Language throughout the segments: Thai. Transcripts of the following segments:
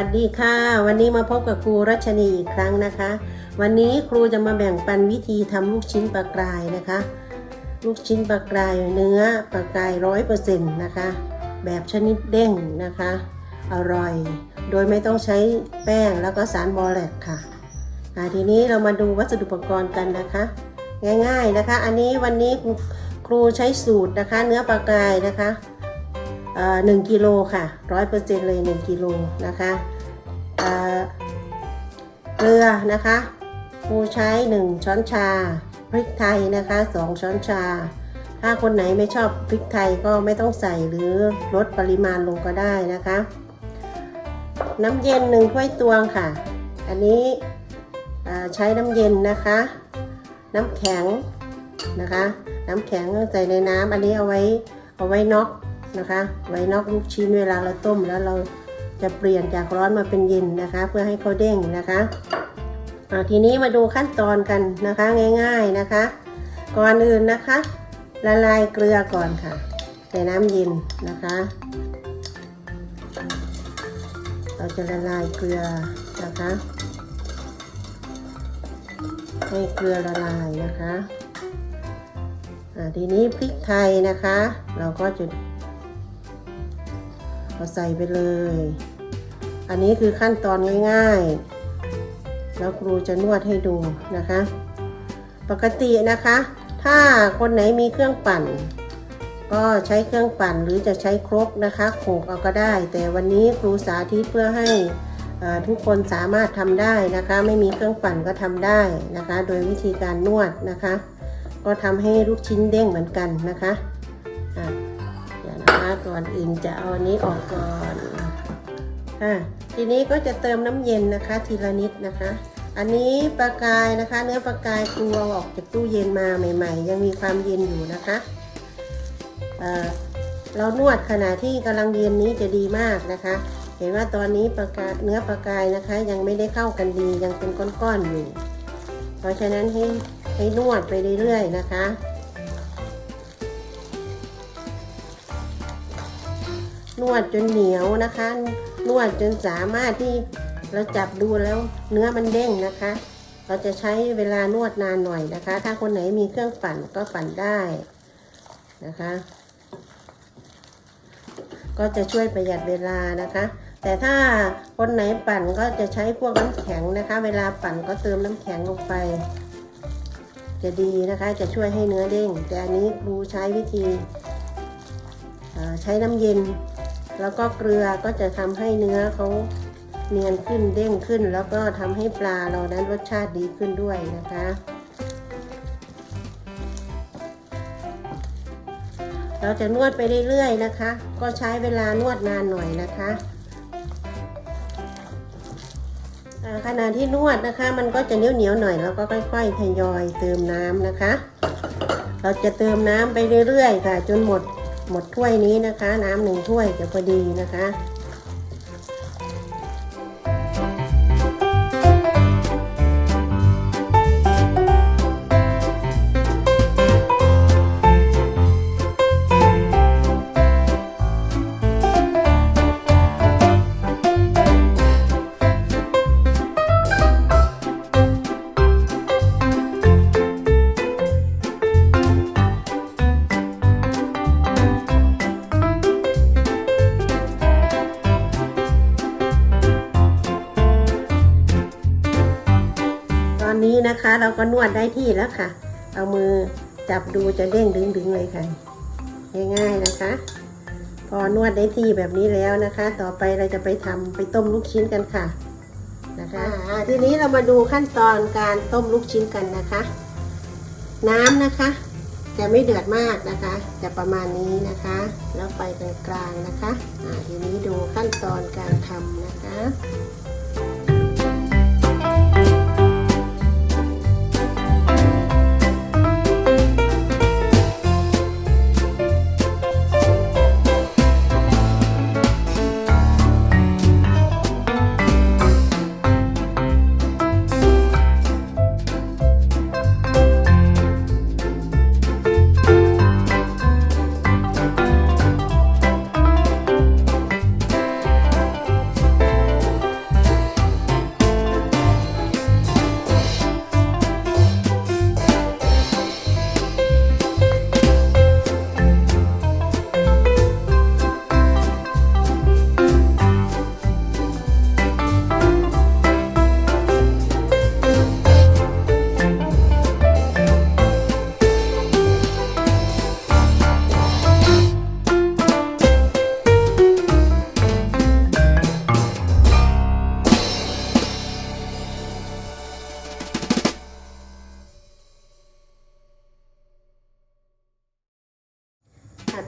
วัสดีค่ะ วันนี้มาพบกับครูรัชนีอีกครั้งนะคะ วันนี้ครูจะมาแบ่งปันวิธีทำลูกชิ้นปลากรายนะคะ ลูกชิ้นปลากรายเนื้อปลากรายร้อยเปอร์เซ็นต์นะคะ แบบชนิดเด้งนะคะ อร่อย โดยไม่ต้องใช้แป้งแล้วก็สารบอแลกค่ะทีนี้เรามาดูวัสดุอุปกรณ์กันนะคะ ง่าย ๆนะคะ อันนี้วันนี้ครูใช้สูตรนะคะ เนื้อปลากรายนะคะหนึ่งกิโลค่ะร้อยเปอร์เซ็นต์เลยหนึ่งกิโลนะคะ เกลือนะคะครูใช้หนึ่งช้อนชา พริกไทยนะคะสองช้อนชา ถ้าคนไหนไม่ชอบพริกไทยก็ไม่ต้องใส่หรือลดปริมาณลงก็ได้นะคะ น้ำเย็นหนึ่งถ้วยตวงค่ะ อันนี้ใช้น้ำเย็นนะคะ น้ำแข็งนะคะ น้ำแข็งใส่ในน้ำอันนี้เอาไว้เอาไว้น็อกนะคะ ไว้น็อกลูกชิ้นเวลาเราต้มแล้วเรา จะเปลี่ยนจากร้อนมาเป็นเย็นนะคะ เพื่อให้เขาเด้งนะคะทีนี้มาดูขั้นตอนกันนะคะง่าย ๆนะคะ ก่อนอื่นนะคะ ละลายเกลือก่อนค่ะใส่น้ำเย็นนะคะ เราจะละลายเกลือนะคะ ให้เกลือละลายนะคะทีนี้พริกไทยนะคะ เราก็จะ เอาใส่ไปเลย อันนี้คือขั้นตอนง่ายๆ แล้วครูจะนวดให้ดูนะคะ ปกตินะคะ ถ้าคนไหนมีเครื่องปั่น ก็ใช้เครื่องปั่นหรือจะใช้ครกนะคะโขกเอาก็ได้ แต่วันนี้ครูสาธิตเพื่อให้ทุกคนสามารถทำได้นะคะ ไม่มีเครื่องปั่นก็ทำได้นะคะ โดยวิธีการนวดนะคะ ก็ทำให้ลูกชิ้นเด้งเหมือนกันนะคะอะ นะคะ ก่อนอื่นจะเอาอันนี้ออกก่อนอะทีนี้ก็จะเติมน้ำเย็นนะคะ ทีละนิดนะคะ อันนี้ปลากายนะคะ เนื้อปลากายครูเอาออกจากตู้เย็นมาใหม่ ๆ ยังมีความเย็นอยู่นะคะเเรานวดขณะที่กำลังเย็นนี้จะดีมากนะคะ เห็นว่าตอนนี้ปลากายเนื้อปลากายนะคะ ยังไม่ได้เข้ากันดียังเป็นก้อนๆอยู่ เพราะฉะนั้นให้ให้นวดไปเรื่อยๆนะคะ นวดจนเหนียวนะคะ นวดจนสามารถที่เราจับดูแล้วเนื้อมันเด้งนะคะ เราจะใช้เวลานวดนานหน่อยนะคะ ถ้าคนไหนมีเครื่องปั่นก็ปั่นได้นะคะ ก็จะช่วยประหยัดเวลานะคะ แต่ถ้าคนไหนปั่นก็จะใช้พวกน้ำแข็งนะคะ เวลาปั่นก็เติมน้ำแข็งลงไป จะดีนะคะจะช่วยให้เนื้อเด้ง แต่อันนี้ครูใช้วิธีใช้น้ำเย็น แล้วก็เกลือก็จะทำให้เนื้อเขาเนียนขึ้นเด้งขึ้น แล้วก็ทำให้ปลาเรานั้นรสชาติดีขึ้นด้วยนะคะ เราจะนวดไปเรื่อยๆนะคะ ก็ใช้เวลานวดนานหน่อยนะคะอ่าขณะที่นวดนะคะ มันก็จะเหนียวเหนียวๆหน่อยแล้วก็ค่อย ๆ ทยอยเติมน้ำนะคะ เราจะเติมน้ำไปเรื่อยๆค่ะ จนหมด หมดถ้วยนี้นะคะ น้ำหนึ่งถ้วยจะพอดีนะคะ เราก็นวดได้ที่แล้วค่ะ เอามือจับดูจะเด้งดึงๆเลยค่ะ ง่ายๆนะคะ พอนวดได้ที่แบบนี้แล้วนะคะ ต่อไปเราจะไปทำไปต้มลูกชิ้นกันค่ะนะคะอ่าทีนี้เรามาดูขั้นตอนการต้มลูกชิ้นกันนะคะ น้ำนะคะจะไม่เดือดมากนะคะ จะประมาณนี้นะคะ แล้วไปกลางๆนะคะอ่าทีนี้ดูขั้นตอนการทำนะคะ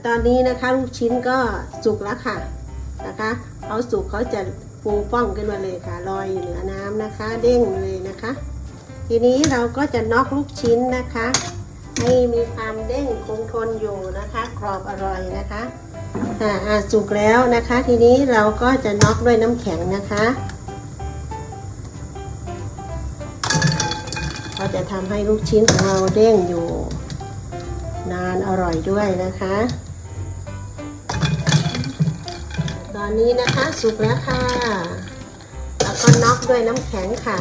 ตอนนี้นะคะลูกชิ้นก็สุกแล้วค่ะนะคะเขาสุกเขาจะฟูฟ่องขึ้นมาเลยค่ะลอยอยู่เหนือน้ำนะคะ เด้งเลยนะคะ ทีนี้เราก็จะน็อกลูกชิ้นนะคะให้มีความเด้งคงทนอยู่นะคะกรอบอร่อยนะคะอ่าสุกแล้วนะคะ ทีนี้เราก็จะน็อกด้วยน้ำแข็งนะคะก็จะทำให้ลูกชิ้นของเราเด้งอยู่ นานอร่อยด้วยนะคะ อนนี้นะคะสุกแล้วค่ะ แล้วก็น็อกด้วยน้ำแข็งค่ะ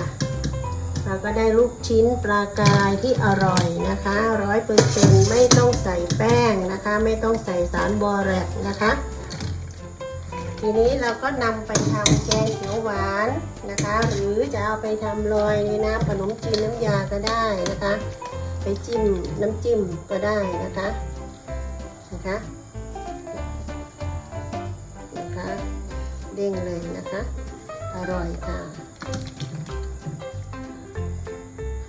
เราก็ได้ลูกชิ้นปลากายที่อร่อยนะคะร้อยเปอร์เซ็นต์ไม่ต้องใส่แป้งนะคะ ไม่ต้องใส่สารบอแรกนะคะ ทีนี้เราก็นำไปทำแกงเขียวหวานนะคะ หรือจะเอาไปทำโรยในน้ำขนมจีนน้ำยาก็ได้นะคะ ไปจิ้มน้ำจิ้มก็ได้นะคะนะคะ ด้งเลยนะคะ อร่อยค่ะ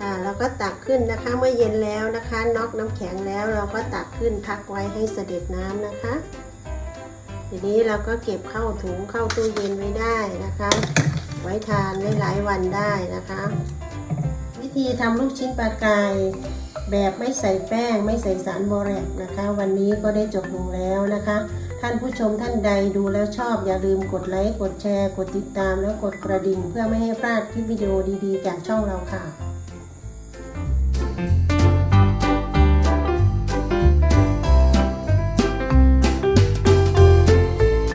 ค่ะแล้วก็ตักขึ้นนะคะ เมื่อเย็นแล้วนะคะน็อกน้ำแข็งแล้วเราก็ตักขึ้นพักไว้ให้เสด็จน้ำนะคะ ทีนี้เราก็เก็บเข้าถุงเข้าตู้เย็นไว้ได้นะคะ ไว้ทานได้หลายวันได้นะคะ วิธีทำลูกชิ้นปลากายแบบไม่ใส่แป้งไม่ใส่สารบอแรกนะคะ วันนี้ก็ได้จบลงแล้วนะคะ ท่านผู้ชมท่านใดดูแล้วชอบอย่าลืมกดไลค์ กดแชร์ กดติดตาม แล้วกดกระดิ่ง เพื่อไม่ให้พลาดคลิปวิดีโอดีๆ จากช่องเราค่ะ